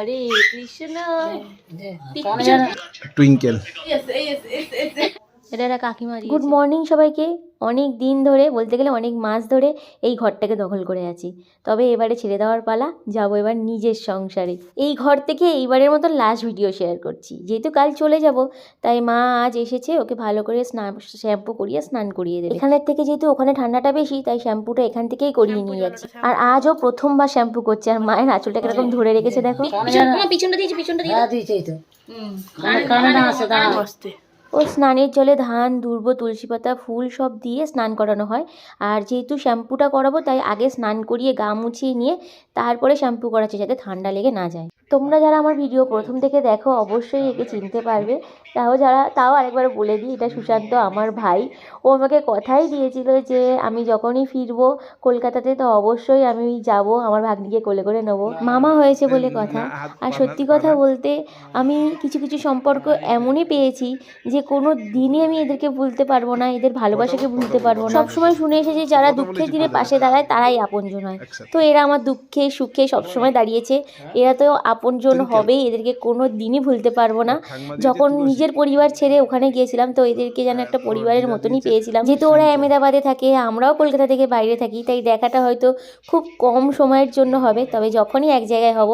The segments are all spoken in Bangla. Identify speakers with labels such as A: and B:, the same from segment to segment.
A: হরে কৃষ্ণ হ্যাঁ, হ্যাঁ,
B: হ্যাঁ। টুইঙ্কেল
A: এটা একটা কাকিমা গুড মর্নিং সবাইকে অনেক দিন ধরে বলতে গেলে অনেক মাস ধরে এই ঘরটাকে দখল করে আছি তবে এবারে ছেড়ে দেওয়ার পালা যাবো এবার নিজের সংসারে এই ঘর থেকে এইবারের মতো লাস্ট ভিডিও শেয়ার করছি যেহেতু কাল চলে যাব তাই মা আজ এসেছে ওকে ভালো করে স্নান শ্যাম্পু করিয়ে স্নান করিয়ে দেবে এখানের থেকে যেহেতু ওখানে ঠান্ডাটা বেশি তাই শ্যাম্পুটা এখান থেকেই করিয়ে নিয়ে যাচ্ছি আর আজও প্রথমবার শ্যাম্পু করছে আর মায়ের আঁচলটা কিরকম ধরে রেখেছে দেখো পিছনটা দিয়েছি পিছনটা দিয়েছি তো হুম কানে না আসে দাঁড়া ও স্নানের জলে ধান দুর্ব তুলসী পাতা ফুল সব দিয়ে স্নান করানো হয় আর যেহেতু শ্যাম্পুটা করাবো তাই আগে স্নান করিয়ে গা মুছিয়ে নিয়ে তারপরে শ্যাম্পু করাচ্ছে যাতে ঠান্ডা লেগে না যায় তোমরা যারা আমার ভিডিও প্রথম থেকে দেখো অবশ্যই একে চিনতে পারবে তাও যারা তাও আরেকবার বলে দিই এটা সুশান্ত আমার ভাই ও আমাকে কথাই দিয়েছিল যে আমি যখনই ফিরবো কলকাতাতে তো অবশ্যই আমি যাব আমার ভাগ্নিকে কোলে করে নেবো মামা হয়েছে বলে কথা আর সত্যি কথা বলতে আমি কিছু কিছু সম্পর্ক এমনই পেয়েছি যে কোনো দিনই আমি এদেরকে ভুলতে পারবো না এদের ভালোবাসাকে ভুলতে পারবো না সবসময় শুনে এসেছি যারা দুঃখের দিনে পাশে দাঁড়ায় তারাই আপনজন হয় তো এরা আমার দুঃখে সুখে সবসময় হ্যাঁ। দাঁড়িয়েছে হ্যাঁ। এরা তো আপনজন হবে এদেরকে কোনো দিনই ভুলতে পারবো না হ্যাঁ, যখন নিজের পরিবার ছেড়ে ওখানে গিয়েছিলাম তো এদেরকে যেন হ্যাঁ, একটা পরিবারের মতনই পেয়েছিলাম যেহেতু ওরা আহমেদাবাদে থাকে আমরাও কলকাতা থেকে বাইরে থাকি তাই দেখাটা হয়তো খুব কম সময়ের জন্য হবে তবে যখনই এক জায়গায় হব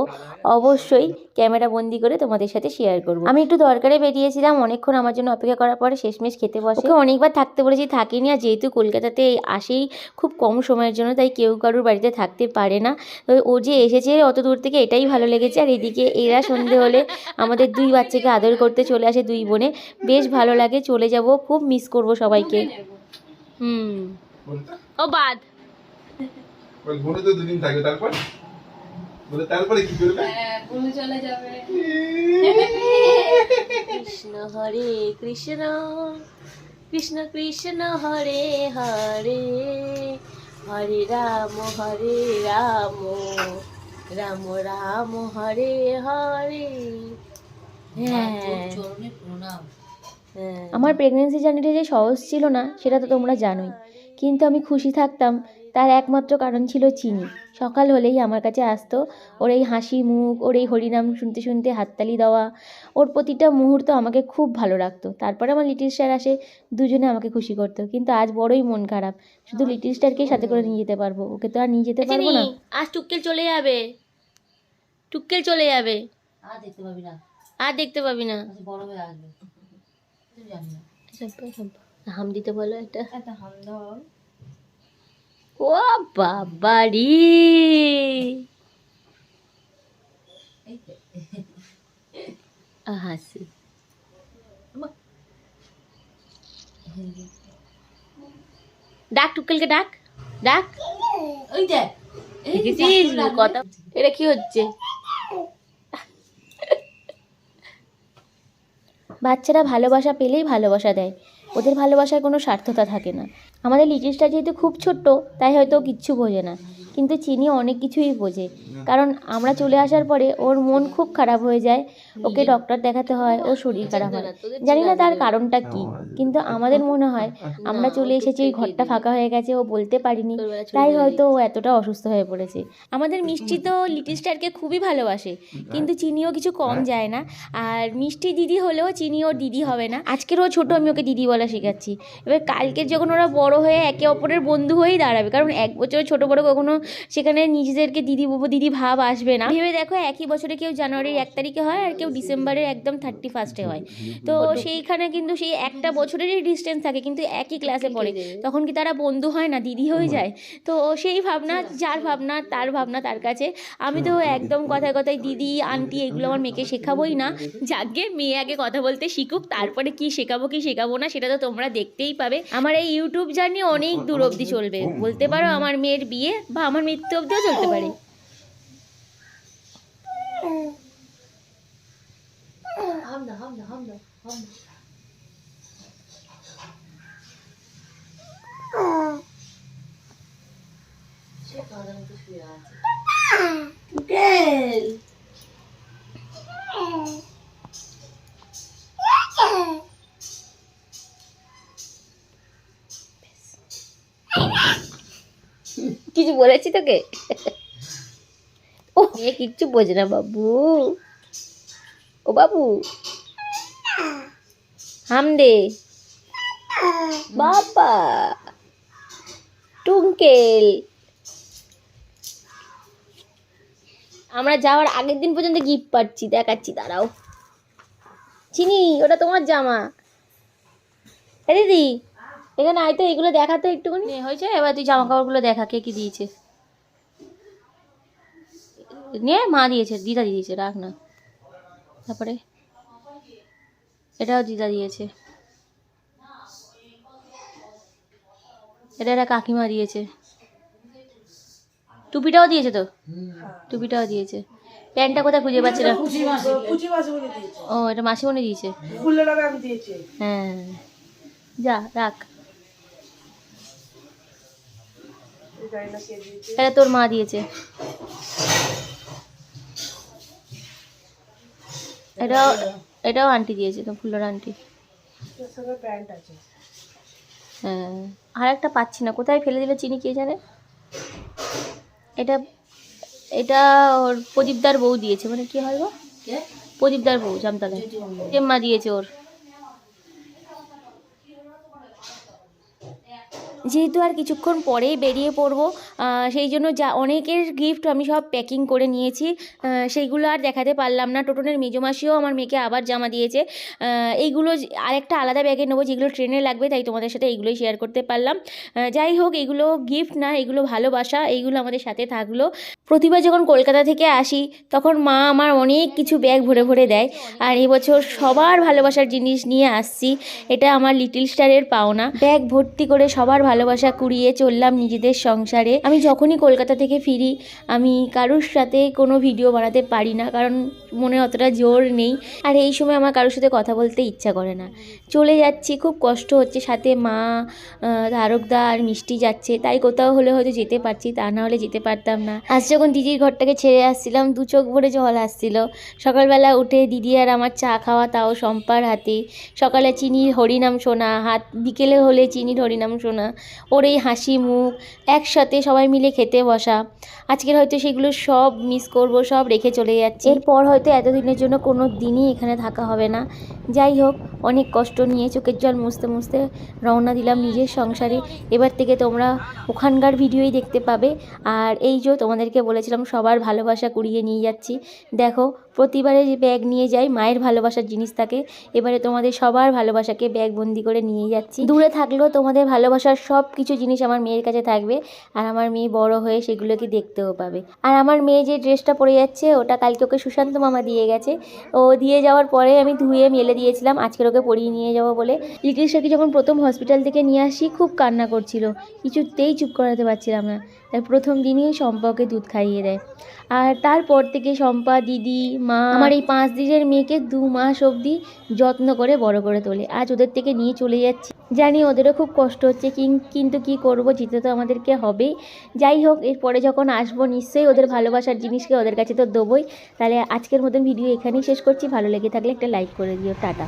A: অবশ্যই ক্যামেরা বন্দি করে তোমাদের সাথে শেয়ার করবো আমি একটু দরকারে বেরিয়েছিলাম অনেকক্ষণ আমার জন্য অপেক্ষা করার পরে শেষমেশ খেতে বসে অনেকবার থাকতে বলেছি থাকিনি আর যেহেতু কলকাতাতে আসেই খুব কম সময়ের জন্য তাই কেউ কারোর বাড়িতে থাকতে পারে না তো ও যে এসেছে অত দূর থেকে এটাই ভালো লেগেছে আর এদিকে এরা সন্ধে হলে আমাদের দুই বাচ্চাকে আদর করতে চলে আসে দুই বোনে বেশ ভালো লাগে চলে যাব খুব মিস করব সবাইকে হুম ও বাদ
B: ঘুরে তো দুদিন থাকে তারপর বলে তারপরে কি করবে হ্যাঁ,
A: কৃষ্ণ হরে কৃষ্ণ কৃষ্ণ কৃষ্ণ হরে হরে হরে রাম হরে রাম রাম রাম হরে হরে হ্যাঁ। হ্যাঁ। আমার প্রেগনেন্সি জার্নিটা যে সহজ ছিল না সেটা তো তোমরা জানোই কিন্তু আমি খুশি থাকতাম তার একমাত্র কারণ ছিল চিনি সকাল হলেই আমার কাছে আসতো ওর এই হাসি মুখ ওর এই হরিনাম শুনতে শুনতে হাততালি দেওয়া ওর প্রতিটা মুহূর্ত আমাকে খুব ভালো রাখতো তারপরে আমার লিটিল স্টার আসে দুজনে আমাকে খুশি করতো কিন্তু আজ বড়ই মন খারাপ শুধু লিটিল স্টারকেই সাথে করে নিয়ে যেতে পারবো ওকে তো আর নিয়ে যেতে পারবো না আজ টুককেল চলে যাবে টুককেল চলে যাবে
C: আর দেখতে পাবি না
A: আর দেখতে পাবি না বড় হয়ে আসবে হাম দিতে বলো একটা হাম দাও ও বাবা রি হাসি ডাক টুকেলকে ডাক ডাক কথা এটা কি হচ্ছে বাচ্চারা ভালোবাসা পেলেই ভালোবাসা দেয় ওদের ভালোবাসার কোনো স্বার্থতা থাকে না আমাদের লিটিলটা যেহেতু খুব ছোট্ট তাই হয়তো কিচ্ছু বোঝে না কিন্তু চিনি অনেক কিছুই বোঝে কারণ আমরা চলে আসার পরে ওর মন খুব খারাপ হয়ে যায় ওকে ডক্টর দেখাতে হয় ও শরীর আচ্ছা, খারাপ হয় জানি না তার কারণটা কি কিন্তু আমাদের মনে হয় আমরা চলে এসেছি ওই ঘরটা ফাঁকা হয়ে গেছে ও বলতে পারিনি তাই হয়তো ও এতটা অসুস্থ হয়ে পড়েছে আমাদের মিষ্টি তো লিটিল স্টারকে খুবই ভালোবাসে কিন্তু আচ্ছা। চিনিও কিছু কম হ্যাঁ। যায় না আর মিষ্টি দিদি হলেও চিনি ওর দিদি হবে না আজকের ও ছোটো আমি ওকে দিদি বলা শেখাচ্ছি এবার কালকে যখন ওরা বড় হয়ে একে অপরের বন্ধু হয়েই দাঁড়াবে কারণ এক বছর ছোটো বড়ো কখনো সেখানে নিজেদেরকে দিদি ববু দিদি ভাব আসবে না ভেবে দেখো একই বছরে কেউ জানুয়ারির এক তারিখে হয় আর কেউ ডিসেম্বরের একদম থার্টি ফার্স্টে হয় তো সেইখানে কিন্তু সেই একটা বছরেরই ডিস্টেন্স থাকে কিন্তু একই ক্লাসে পড়ে তখন কি তারা বন্ধু হয় না দিদি হয়ে যায় তো সেই ভাবনা যার ভাবনা তার ভাবনা তার কাছে আমি তো একদম কথায় কথায় দিদি আন্টি এগুলো আমার মেয়েকে শেখাবোই না যাকে মেয়ে আগে কথা বলতে শিখুক তারপরে কি শেখাবো কি শেখাবো না সেটা তো তোমরা দেখতেই পাবে আমার এই ইউটিউব জার্নি অনেক দূর অবধি চলবে বলতে পারো আমার মেয়ের বিয়ে বা আমার মৃত্যু অবধিও চলতে পারে
C: Girl.
A: কিছু বলেছি তোকে ও মেয়ে কিচ্ছু বোঝে না বাবু ও বাবু হামদে বাবা টুঙ্কেল আমরা যাওয়ার আগের দিন পর্যন্ত গিফট পাচ্ছি দেখাচ্ছি দাঁড়াও চিনি ওটা তোমার জামা হ্যাঁ দিদি এখানে আয় তো এগুলো তো একটুখানি হয়েছে এবার তুই জামা কাপড়গুলো দেখা কে কি দিয়েছে নে মা দিয়েছে দিদা দিয়েছে রাখ না তারপরে এটাও দিদা দিয়েছে এটা একটা কাকিমা দিয়েছে টুপিটাও দিয়েছে তো টুপিটাও দিয়েছে প্যান্টটা কোথায় খুঁজে পাচ্ছি না ও এটা মাসিমণি দিয়েছে হ্যাঁ যা রাখ এটা তোর মা দিয়েছে এটাও এটাও আন্টি দিয়েছে তো ফুলোর আন্টি হ্যাঁ আর একটা পাচ্ছি না কোথায় ফেলে দিলে চিনি কে জানে এটা এটা ওর প্রদীপদার বউ দিয়েছে মানে কি হয় গো প্রদীপদার বউ জামতলায় মা দিয়েছে ওর যেহেতু আর কিছুক্ষণ পরেই বেরিয়ে পড়ব সেই জন্য যা অনেকের গিফট আমি সব প্যাকিং করে নিয়েছি সেইগুলো আর দেখাতে পারলাম না টোটনের মেজমাসিও আমার মেয়েকে আবার জামা দিয়েছে এইগুলো আরেকটা আলাদা ব্যাগে নেবো যেগুলো ট্রেনে লাগবে তাই তোমাদের সাথে এইগুলোই শেয়ার করতে পারলাম যাই হোক এগুলো গিফট না এগুলো ভালোবাসা এইগুলো আমাদের সাথে থাকলো প্রতিবার যখন কলকাতা থেকে আসি তখন মা আমার অনেক কিছু ব্যাগ ভরে ভরে দেয় আর এবছর সবার ভালোবাসার জিনিস নিয়ে আসছি এটা আমার লিটিল স্টারের পাওনা ব্যাগ ভর্তি করে সবার ভালোবাসা কুড়িয়ে চললাম নিজেদের সংসারে আমি যখনই কলকাতা থেকে ফিরি আমি কারোর সাথে কোনো ভিডিও বানাতে পারি না কারণ মনে অতটা জোর নেই আর এই সময় আমার কারোর সাথে কথা বলতে ইচ্ছা করে না চলে যাচ্ছি খুব কষ্ট হচ্ছে সাথে মা ধারকদা আর মিষ্টি যাচ্ছে তাই কোথাও হলে হয়তো যেতে পারছি তা না হলে যেতে পারতাম না আজ যখন দিদির ঘরটাকে ছেড়ে আসছিলাম দু চোখ ভরে জল আসছিল সকালবেলা উঠে দিদি আর আমার চা খাওয়া তাও সম্পার হাতে সকালে চিনির হরিনাম শোনা হাত বিকেলে হলে চিনির হরিনাম শোনা ওর এই হাসি মুখ একসাথে সবাই মিলে খেতে বসা আজকের হয়তো সেগুলো সব মিস করব সব রেখে চলে যাচ্ছে এরপর হয়তো এতদিনের জন্য কোনো দিনই এখানে থাকা হবে না যাই হোক অনেক কষ্ট নিয়ে চোখের জল মুছতে মুছতে রওনা দিলাম নিজের সংসারে এবার থেকে তোমরা ওখানকার ভিডিওই দেখতে পাবে আর এই যে তোমাদেরকে বলেছিলাম সবার ভালোবাসা কুড়িয়ে নিয়ে যাচ্ছি দেখো প্রতিবারে যে ব্যাগ নিয়ে যাই মায়ের ভালোবাসার জিনিস থাকে এবারে তোমাদের সবার ভালোবাসাকে ব্যাগ বন্দি করে নিয়ে যাচ্ছি দূরে থাকলেও তোমাদের ভালোবাসার সব কিছু জিনিস আমার মেয়ের কাছে থাকবে আর আমার মেয়ে বড় হয়ে সেগুলোকে দেখতেও পাবে আর আমার মেয়ে যে ড্রেসটা পরে যাচ্ছে ওটা কালকে ওকে সুশান্ত মামা দিয়ে গেছে ও দিয়ে যাওয়ার পরে আমি ধুয়ে মেলে দিয়েছিলাম আজকের ওকে পরিয়ে নিয়ে যাবো বলে লিটিল যখন প্রথম হসপিটাল থেকে নিয়ে আসি খুব কান্না করছিল কিছুতেই চুপ করাতে পারছিলাম না তার প্রথম দিনই শম্পাকে দুধ খাইয়ে দেয় আর তারপর থেকে সম্পা দিদি মা আমার এই পাঁচ দিনের মেয়েকে দু মাস অবধি যত্ন করে বড় করে তোলে আজ ওদের থেকে নিয়ে চলে যাচ্ছি জানি ওদেরও খুব কষ্ট হচ্ছে কিন্তু কি করব যেতে তো আমাদেরকে হবেই যাই হোক এরপরে যখন আসবো নিশ্চয়ই ওদের ভালোবাসার জিনিসকে ওদের কাছে তো দেবোই তাহলে আজকের মতন ভিডিও এখানেই শেষ করছি ভালো লেগে থাকলে একটা লাইক করে দিও টাটা